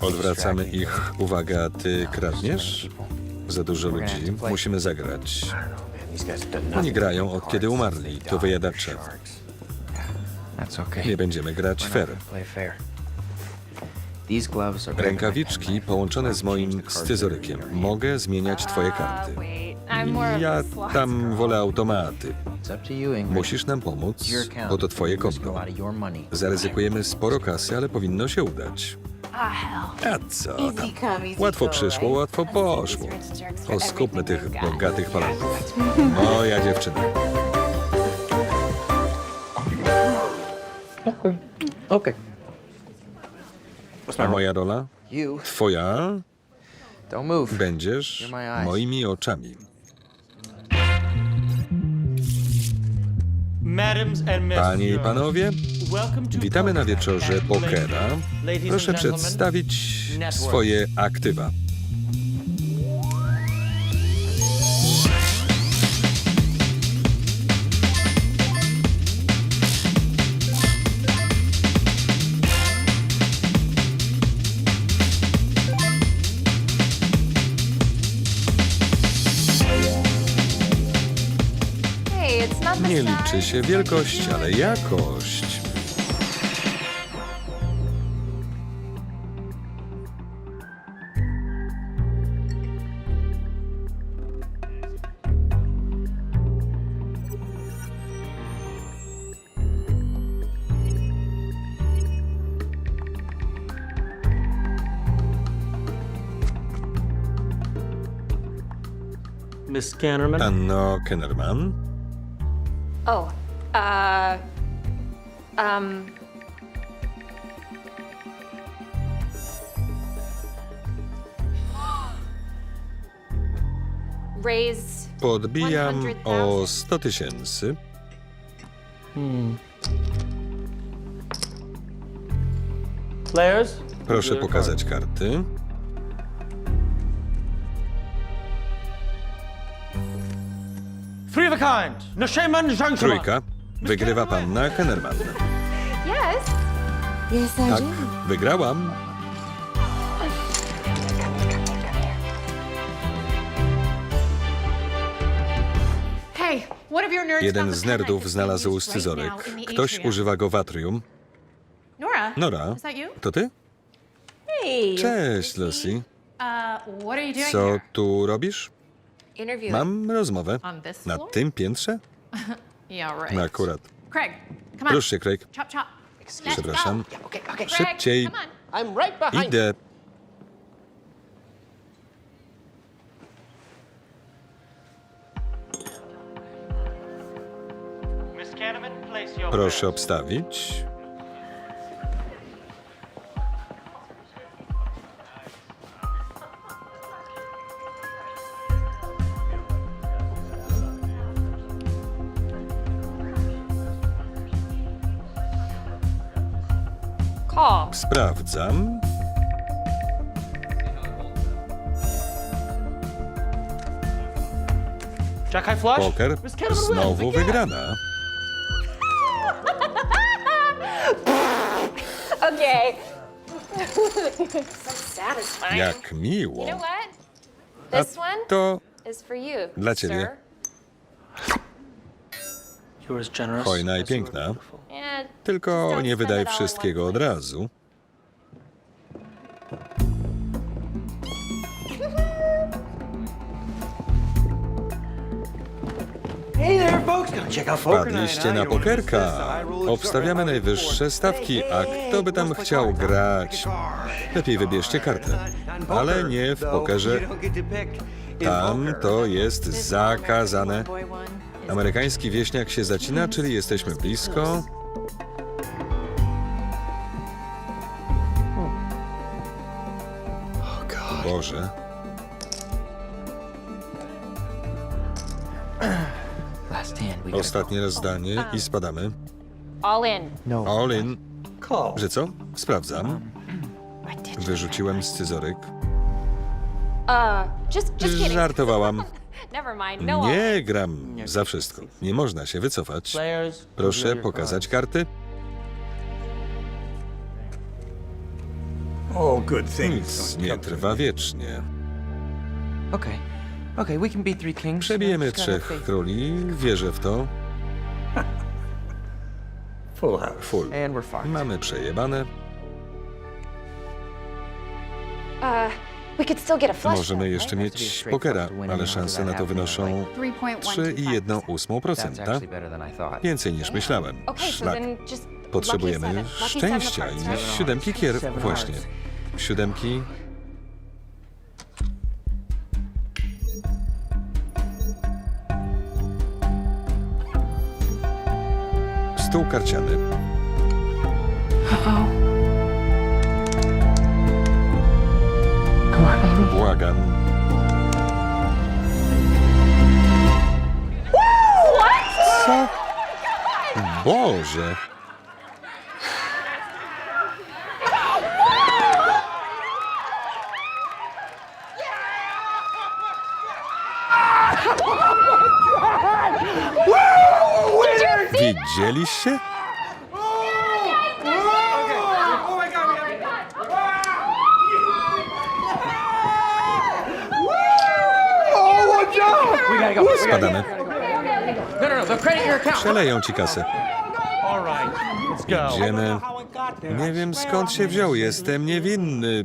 Odwracamy ich uwagę, a ty kradniesz? Za dużo ludzi. Musimy zagrać. Oni grają od kiedy umarli. To wyjadacze. Nie będziemy grać fair. Rękawiczki połączone z moim scyzorykiem. Mogę zmieniać twoje karty. Ja tam wolę automaty. Musisz nam pomóc, bo to twoje konto. Zaryzykujemy sporo kasy, ale powinno się udać. A co tam? Łatwo przyszło, łatwo poszło. Oskupmy tych bogatych Polaków. Moja dziewczyna. Okay. A moja rola? Twoja don't move. będziesz You're my eyes. moimi oczami. Panie i panowie, witamy na wieczorze pokera. Proszę przedstawić swoje aktywa. Nie liczy się wielkość, ale jakość. Miss Scannerman. Anno Kennerman, Oh, uh, um. Raise. podbijam 100,000. o 100 tysięcy. Players. Proszę pokazać karty. Trójka. Wygrywa panna Kennerman. Yes. Yes, I Tak, do. wygrałam. Hey, one of your nerds Jeden z nerdów znalazł scyzoryk. Ktoś używa go w atrium. Nora. Nora, Is that you? to ty? Hey. Cześć, Lucy. Uh, what are you doing Co here? tu robisz? Interview. Mam rozmowę. On this Na floor? tym piętrze? Yeah, right. No akurat. Craig, come on. Rusz się, Craig. Chop, chop. Let's Przepraszam. go. Okay, okay. Craig, Szybciej. Come on. I'm right behind you. Idę. Proszę obstawić. Sprawdzam. Jack High Flush. Poker znowu wygrana. Satisfying. Jak miło. You know what? A This one to is for you. Dla ciebie. sir. Hojna i piękna. Tylko nie wydaj wszystkiego od razu. Hey there, folks. Gonna check out poker night, Wpadliście huh? na pokerka. Obstawiamy najwyższe stawki, a kto by tam chciał grać? Pick a card. Lepiej wybierzcie kartę. Not in poker, Ale nie w pokerze. Tam to jest zakazane. Amerykański wieśniak się zacina, czyli jesteśmy blisko. Boże. Ostatnie rozdanie i spadamy. all in. No. All in. Że co? Sprawdzam. Wyrzuciłem scyzoryk. Uh, just, just kidding. Żartowałam. Never mind. No. Nie gram za wszystko. Nie można się wycofać. Proszę pokazać karty. All good things. Nic nie trwa wiecznie. Okay. Okay, we can beat three kings. Przebijemy Just gotta trzech faith. króli, wierzę w to. Full house. Full. And we're fucked. Mamy przejebane. Uh, we could still get a flush. Możemy jeszcze mieć pokera, ale szanse na to wynoszą 3,1 better than I thought. Więcej niż myślałem. Szlak. Potrzebujemy szczęścia i siódemki kier. Właśnie. Siódemki. Stół karciany. Błagam. Co? Boże. Widzieliście? We gotta go. We gotta Spadamy. No, no, no. They'll credit your account. Przeleją ci kasę. Idziemy. Nie wiem skąd się wziął, jestem niewinny.